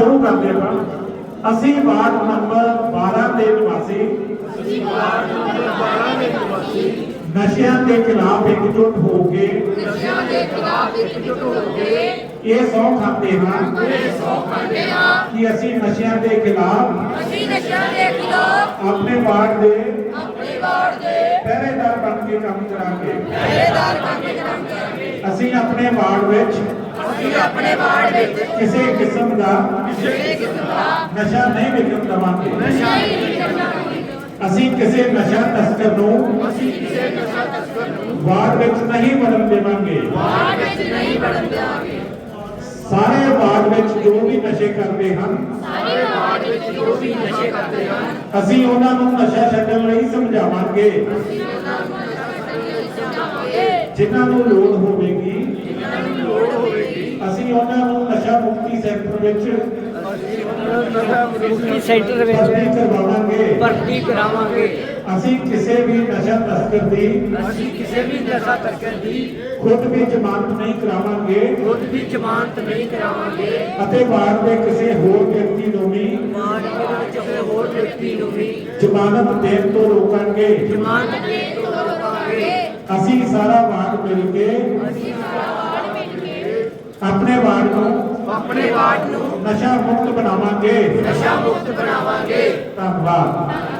ਸ਼ੁਰੂ ਕਰਦੇ ਹਾਂ। ਅਸੀਂ ਵਾਰਡ ਨੰਬਰ 12 ਦੇ ਨਿਵਾਸੀ। ਨਸ਼ਿਆਂ ਦੇ ਖਿਲਾਫ ਇਕਜੁੱਟ ਹੋ ਕੇ ਨਸ਼ਿਆਂ ਦੇ ਖਿਲਾਫ ਇਕਜੁੱਟ ਹੋ ਕੇ ਇਹ ਸਹੁੰ ਖਾਂਦੇ ਹਾਂ ਇਹ ਸੌ ਖਾਂਦੇ ਹਾਂ ਕਿ ਅਸੀਂ ਨਸ਼ਿਆਂ ਦੇ ਖਿਲਾਫ ਅਸੀਂ ਨਸ਼ਿਆਂ ਦੇ ਖਿਲਾਫ ਆਪਣੇ ਵਾਰਡ ਦੇ ਆਪਣੇ ਵਾਰਡ ਦੇ ਪਹਿਰੇਦਾਰ ਬਣ ਕੇ ਕੰਮ ਕਰਾਂਗੇ ਪਹਿਰੇਦਾਰ ਕੰਮ ਕਰਾਂਗੇ। ਅਸੀਂ ਆਪਣੇ ਵਾਰਡ ਵਿੱਚ ਅਸੀਂ ਆਪਣੇ ਵਾਰਡ ਵਿੱਚ। ਕਿਸੇ ਕਿਸਮ ਦਾ ਕਿਸੇ ਕਿਸਮ ਦਾ ਨਸ਼ਾ ਨਹੀਂ ਵਿਕਣ ਦੇਵਾਂਗੇ। ਨਸ਼ਾ ਨਹੀਂ ਕਰਨਾ ਅਸੀਂ ਕਿਸੇ ਨਸ਼ਾ ਤਸਕਰ ਨੂੰ ਅਸੀਂ ਕਿਸੇ ਨਸ਼ਾ ਤਸਕਰ ਨੂੰ ਵਾਰਡ ਵਿੱਚ ਨਹੀਂ ਵੜਨ ਦੇਵਾਂਗੇ। ਵਾਰਡ ਵਿੱਚ ਨਹੀਂ ਵੜਨ ਦੇਵਾਂਗੇ। ਸਾਰੇ ਵਾਰਡ ਵਿੱਚ ਜੋ ਵੀ ਨਸ਼ੇ ਕਰਦੇ ਹਨ ਸਾਰੇ ਵਾਰਡ ਵਿੱਚ ਜੋ ਵੀ ਨਸ਼ੇ ਕਰਦੇ ਹਨ ਅਸੀਂ ਉਹਨਾਂ ਨੂੰ ਨਸ਼ਾ ਛੱਡਣ ਲਈ ਸਮਝਾਵਾਂਗੇ। ਅਸੀਂ ਉਹਨਾਂ ਨੂੰ ਨਸ਼ਾ ਛੱਡਣ ਲਈ ਸਮਝਾਵਾਂਗੇ। ਜਿਨ੍ਹਾਂ ਨੂੰ ਲੋੜ ਹੋਵੇਗੀ ਜਿਨ੍ਹਾਂ ਨੂੰ ਉਹਨਾਂ ਨੂੰ ਨਸ਼ਾ ਮੁਕਤੀ ਸੈਂਟਰ ਵਿੱਚ ਮੁਕਤੀ ਸੈਂਟਰ ਵਿੱਚ ਕਰਵਾਵਾਂਗੇ। ਭਰਤੀ ਕਰਾਵਾਂਗੇ। ਅਸੀਂ ਕਿਸੇ ਵੀ ਨਸ਼ਾ ਤਸਕਰ ਦੀ ਅਸੀਂ ਕਿਸੇ ਵੀ ਨਸ਼ਾ ਤਸਕਰ ਦੀ ਖੁਦ ਵੀ ਜ਼ਮਾਨਤ ਨਹੀਂ ਕਰਾਵਾਂਗੇ। ਖੁਦ ਵੀ ਜ਼ਮਾਨਤ ਨਹੀਂ ਕਰਾਵਾਂਗੇ। ਅਤੇ ਵਾਰਡ ਦੇ ਕਿਸੇ ਹੋਰ ਵਿਅਕਤੀ ਨੂੰ ਵੀ ਮਾਰ ਕੇ ਕਿਸੇ ਹੋਰ ਵਿਅਕਤੀ ਨੂੰ ਵੀ ਜ਼ਮਾਨਤ ਦੇਣ ਤੋਂ ਰੋਕਾਂਗੇ। ਜ਼ਮਾਨਤ ਦੇ ਤੋਂ ਰੋਕਾਂਗੇ। ਅਸੀਂ ਸਾਰਾ ਵਾਰਡ ਮਿਲ ਕੇ ਆਪਣੇ ਵਾਰਡ ਨੂੰ ਆਪਣੇ ਵਾਰਡ ਨੂੰ ਨਸ਼ਾ ਮੁਕਤ ਬਣਾਵਾਂਗੇ। ਨਸ਼ਾ ਮੁਕਤ ਬਣਾਵਾਂਗੇ। ਧੰਨਵਾਦ।